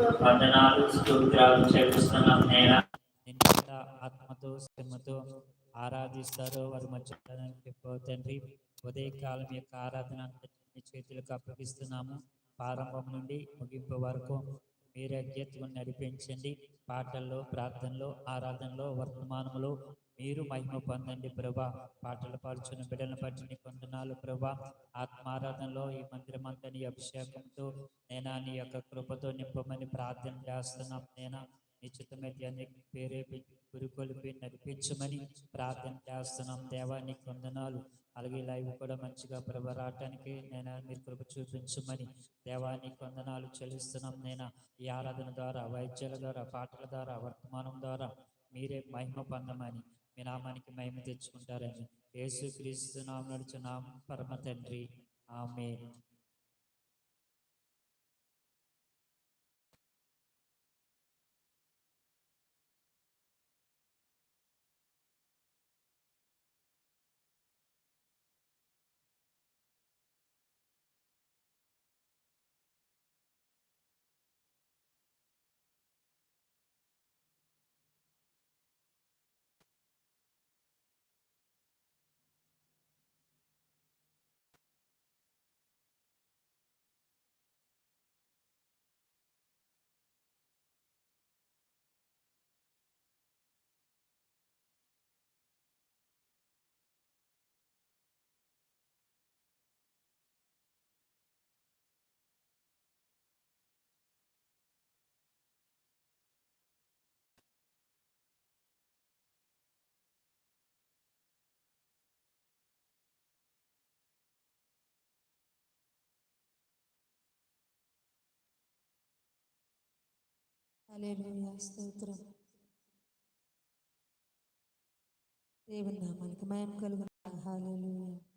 వందనాలు స్తోత్రాలు చెల్లిస్తున్నాం నేను? ఎంత ఆత్మతో శ్రమతో ఆరాధిస్తారో వారు మధ్య తండ్రి. ఉదయకాలం యొక్క ఆరాధన మీ చేతులకు అప్పగిస్తున్నాము. ప్రారంభం నుండి ముగింపు వరకు మీరే అధ్యతను నడిపించండి. పాటల్లో ప్రార్థనలో ఆరాధనలో వర్తమానంలో మీరు మహిమ పొందండి ప్రభా. పాటలు పాడుచున్న బిడ్డలను బట్టి నీ కొందనాలు ప్రభా. ఆత్మారాధనలో ఈ మందిరం అంతా నీ అభిషేకంతో నేనా నీ యొక్క కృపతో నింపమని ప్రార్థన చేస్తున్నాం నేనా. నిశ్చితమైతే అనేక పేరేపి గురుకొలిపి నడిపించమని ప్రార్థన చేస్తున్నాం దేవా. నీకు వందనాలు. అలాగే లైవ్ కూడా మంచిగా ప్రభ రావటానికి నేను మీరు కృప చూపించమని దేవా నీకు వందనాలు చెల్లిస్తున్నాం నేను. ఈ ఆరాధన ద్వారా వైద్యాల ద్వారా పాటల ద్వారా వర్తమానం ద్వారా మీరే మహిమ పొందమని మీ నామానికి మహిమ తెచ్చుకుంటారని. యేసు క్రీస్తు నామం నడుచున్నాం. పరమ తండ్రి. ఆమె అలేలుయా స్తోత్రం. దేవుని నామానికి మయం కలుగును. హాలూయా